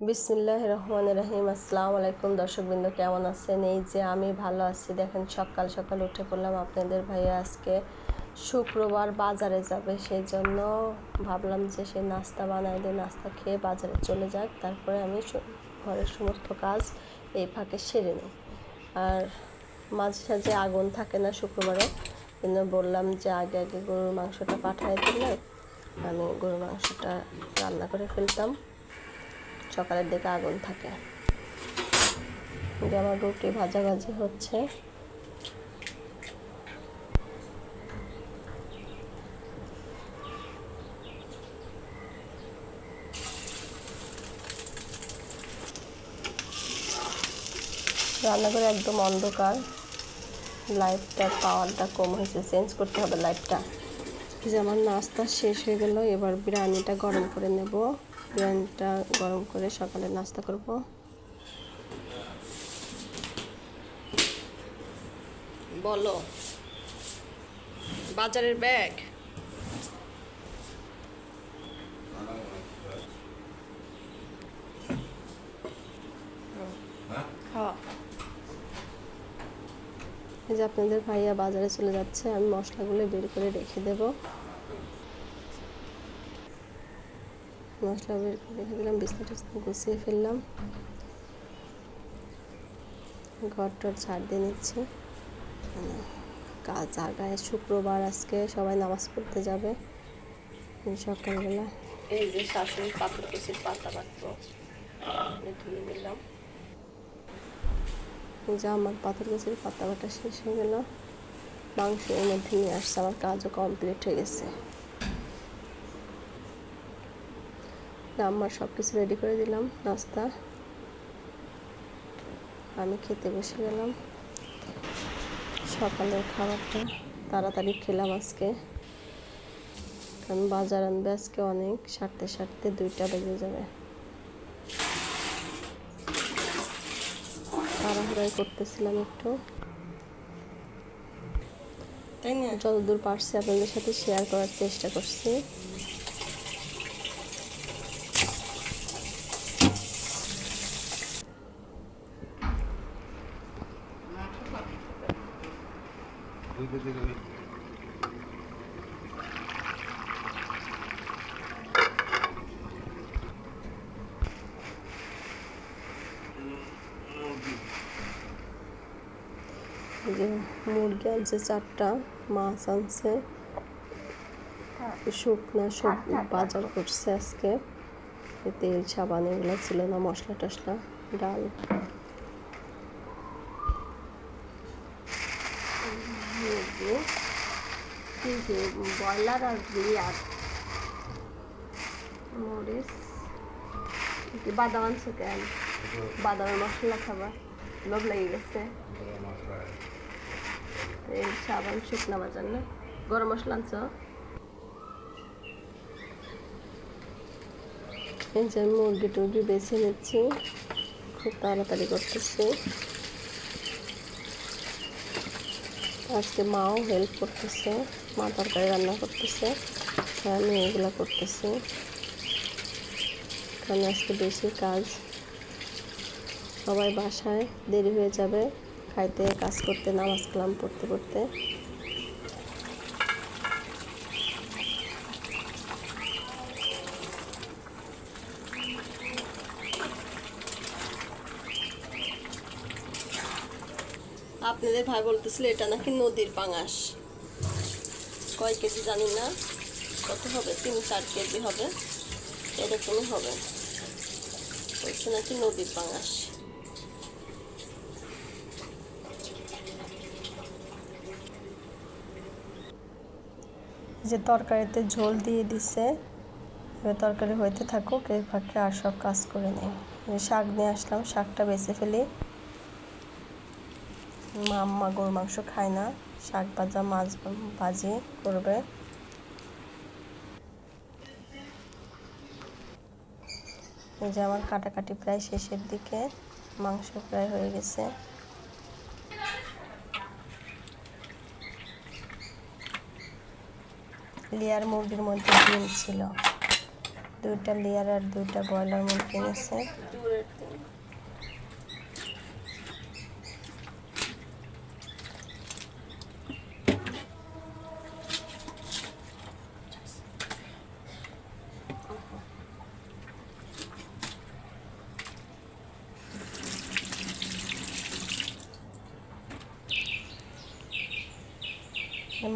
বিসমিল্লাহ রহমান রহিম। আসসালামু আলাইকুম দর্শকবৃন্দ, কেমন আছেন? এই যে আমি ভালো আছি। দেখেন সকাল সকাল উঠে পড়লাম আপনাদের ভাইয়া আজকে শুক্রবার বাজারে যাবে। সেই জন্য ভাবলাম যে সে নাস্তা বানাই দিয়ে নাস্তা খেয়ে বাজারে চলে যাক। তারপরে আমি ঘরের সমস্ত কাজ এই ফাঁকে সেরে নিই আর মাঝে সাঝে আগুন থাকে না শুক্রবারে জন্য বললাম যে আগে আগে গরুর মাংসটা পাঠায় দিলে আমি গরুর মাংসটা রান্না করে ফেলতাম। সকালের দিকে আগুন থাকে। আমার রুটি ভাজাভাজি হচ্ছে। রান্নাঘরে একদম অন্ধকার। লাইটটার পাওয়ারটা কম হয়েছে। চেঞ্জ করতে হবে লাইটটা যে আমার নাস্তা শেষ হয়ে গেল, এবার বিরিয়ানিটা গরম করে নেব। বিরিয়ানিটা গরম করে সকালে নাস্তা করব। বলো, বাজারের ব্যাগ হ্যাঁ এই যে আপনাদের ভাইয়া বাজারে চলে যাচ্ছে, আমি মশলাগুলো বের করে রেখে দেব। মশলা বের করে রেখে দিলাম বিছনা টিছনা গুছিয়ে ফেললাম। ঘর টর ঝাড় দিয়ে নিচ্ছি। মানে কাজ আগায় শুক্রবার আজকে সবাই নামাজ পড়তে যাবে। সকালবেলা। এই যে শাশুড়ি পাথর কুচির পাতা বাটবো ধুয়ে নিলাম। যা আমার পাথর গাছের পাতা বাটা শেষ হয়ে গেল। মাংস এর মধ্যে নিয়ে আসছে আমার কাজও কমপ্লিট হয়ে গেছে। আমার সব কিছু রেডি করে দিলাম, নাস্তা। আমি খেতে বসে গেলাম। সকালের খাবারটা তাড়াতাড়ি খেলাম আজকে। কারণ বাজার আনবে আজকে অনেক, সারতে সারতে দুইটা বেজে যাবে। তাড়াহুড়াই করতেছিলাম একটু। তাই না? যতদূর পারছি আপনাদের সাথে শেয়ার করার চেষ্টা করছি এই যে মুরগি আনছে চারটা মাছ আনছে। শুকনা সব বাজার করছে আজকে। তেল সাবান এগুলো ছিল না মশলা টশলা ডাল। মুরগি যে ব্রয়লার আর বিয়ার মরিচ। বাদাম আনছে কেন? বাদামের মশলা খাবার। লোভ লেগে গেছে। এই সাবান শুকনা বাজার না? গরম মশলা আনছো? এই যে মুরগি টুরগি বেছে নিচ্ছি। খুব তাড়াতাড়ি করতেছি। আজকে মাও হেল্প করতেছে, মা তরকারি রান্না করতেছে আমি এগুলো করতেছি। কারণ আজকে বেশি কাজ। সবাই বাসায় দেরি হয়ে যাবে। খাইতে, কাজ করতে, নামাজ কালাম পড়তে পড়তে। আপনাদের ভাই বলতেছিল, এটা নাকি নদীর পাঙাশ। কয় কেজি জানি না, কত হবে? তিন, চার কেজি হবে। এরকমই হবে। বলছে নাকি নদীর পাঙাশ। যে তরকারিতে ঝোল দিয়ে দিছে তরকারি হইতে থাকুক এই ফাঁকে আর সব কাজ করে নেই। শাক নিয়ে আসলাম, শাকটা বেছে ফেলি। মা আম্মা মাংস খায় না, শাক ভাজা, মাছ ভাজি করবে। এই যে আমার কাটাকাটি প্রায় শেষের দিকে, মাংস প্রায় হয়ে গেছে। লেয়ার মুরগির মধ্যে ডিম ছিল। দুইটা লেয়ার আর দুইটা ব্রয়লার মুরগি নিয়েছে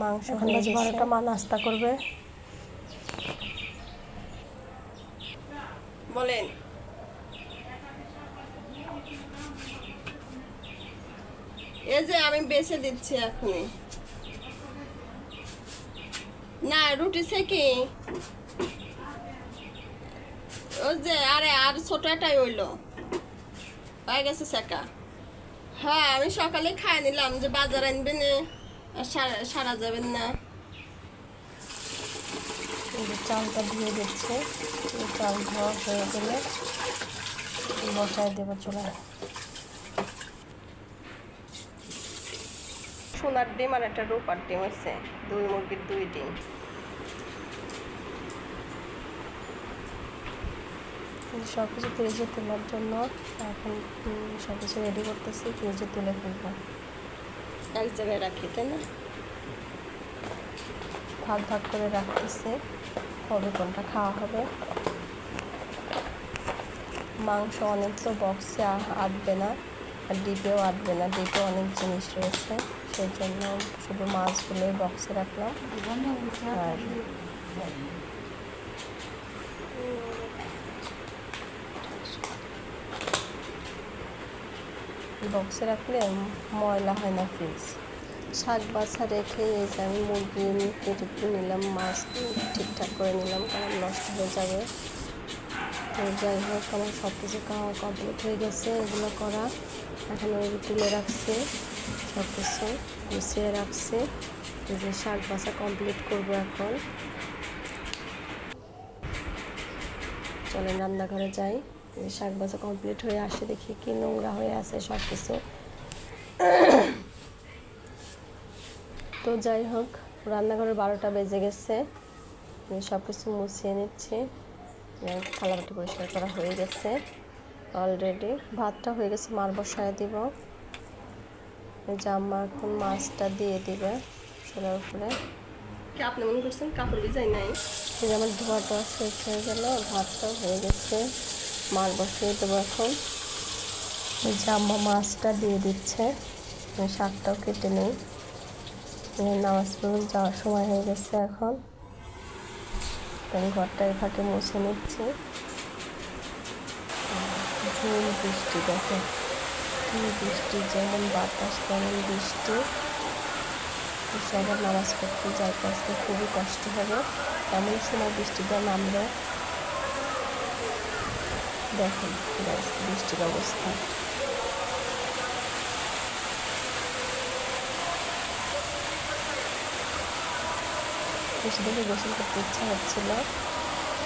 মাংস এখন বাজে বারোটা মা নাস্তা করবে। বলেন। এই যে আমি বেছে দিচ্ছি এখনই না রুটি সেকি ওই যে আরে আর ছোটটাই হইল। হয়ে গেছে সেকা হ্যাঁ আমি সকালে খাই নিলাম যে বাজার আনবেন আর সারা- সারা যাবেন না। যে চালটা ধুয়ে দিচ্ছে। এই চাল ধোয়া হয়ে গেলে বসায় দেবো চলে সোনার ডিম আর একটা রূপার ডিম হয়েছে। দুই মুরগির দুই ডিম। সব কিছু ফ্রিজে তোলার জন্য এখন সব কিছু রেডি করতেছি ফ্রিজে তুলে ফেলব। এক জায়গায় রাখি তাই না? ভাগ ভাগ করে রাখতেছে কবে কোনটা খাওয়া হবে? মাংস অনেক তো বক্সে আঁটবে না আর ডিপেও আঁটবে না ডিপে অনেক জিনিস রয়েছে সেই জন্য শুধু মাছগুলোই বক্সে রাখলাম। আর বক্সে রাখলে ময়লা হয় না ফ্রিজ শাক বাছা রেখে এই আমি মুরগি কেটে একটু নিলাম, মাছ ঠিকঠাক করে নিলাম, কারণ নষ্ট হয়ে যাবে। তো যাই হোক, আমার সব কিছু খাওয়া কমপ্লিট হয়ে গেছে, এগুলো করা। এখন ওই তুলে রাখছে সব কিছু গুছিয়ে রাখছে। যে শাক বাছা কমপ্লিট করব এখন। চলেন রান্নাঘরে যাই। শাক বাছা কমপ্লিট হয়ে আসে দেখি কি নোংরা হয়ে আছে সব কিছু তো যাই হোক রান্নাঘরের বারোটা বেজে গেছে। সব কিছু মুছিয়ে নিচ্ছি। থালাবাটি পরিষ্কার করা হয়ে গেছে। অলরেডি ভাতটা হয়ে গেছে মার বসায় দিব। জামা এখন মাছটা দিয়ে দিবে সেটার উপরে। আপনি মনে করছেন কাপড় ভিজাই নাই? আমার ধোয়াটা শেষ হয়ে গেল ভাতটাও হয়ে গেছে। মার বসিয়ে দেবো এখন। জাম্মা মাছটা দিয়ে দিচ্ছে শাকটাও কেটে নেই। নামাজ পড়ে যাওয়ার সময় হয়ে গেছে এখন। ঘরটা এই মুছে নিচ্ছি। বৃষ্টি, দেখো। বৃষ্টি, যেমন বাতাস, তেমন বৃষ্টি। সবার নামাজ পড়তে যাইতে আসতে খুবই কষ্ট হবে। এমন সময় বৃষ্টিটা নামলে দেখুন বৃষ্টির অবস্থা। বৃষ্টি দেখে গোসল করতে ইচ্ছা হচ্ছিল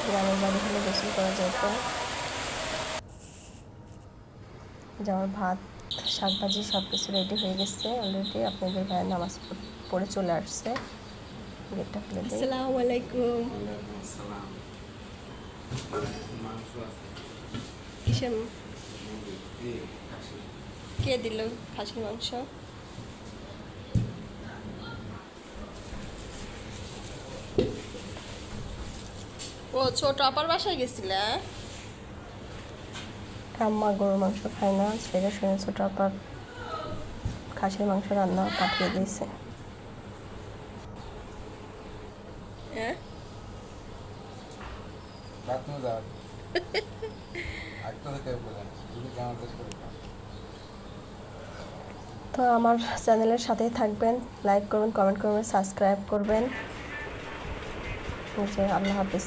গ্রামের বাড়ি হলে গোসল করা যেত। যাওয়ার ভাত শাক ভাজি সব কিছু রেডি হয়ে গেছে অলরেডি আপনাদের ভাইয়ের নামাজ পড়ে চলে আসছে। গেটটা খুলে দিই। আসসালামু আলাইকুম। কিসের কে দিল খাসির মাংস? ও ছোট আপার বাসায় গেছিলে? আম্মা গরুর মাংস খায় না সেটা শুনে ছোট আপার খাসির মাংস রান্না পাঠিয়ে দিয়েছে। হ্যাঁ? তো আমার চ্যানেলের সাথেই থাকবেন লাইক করবেন কমেন্ট করবেন সাবস্ক্রাইব করবেন। আল্লাহ হাফিজ।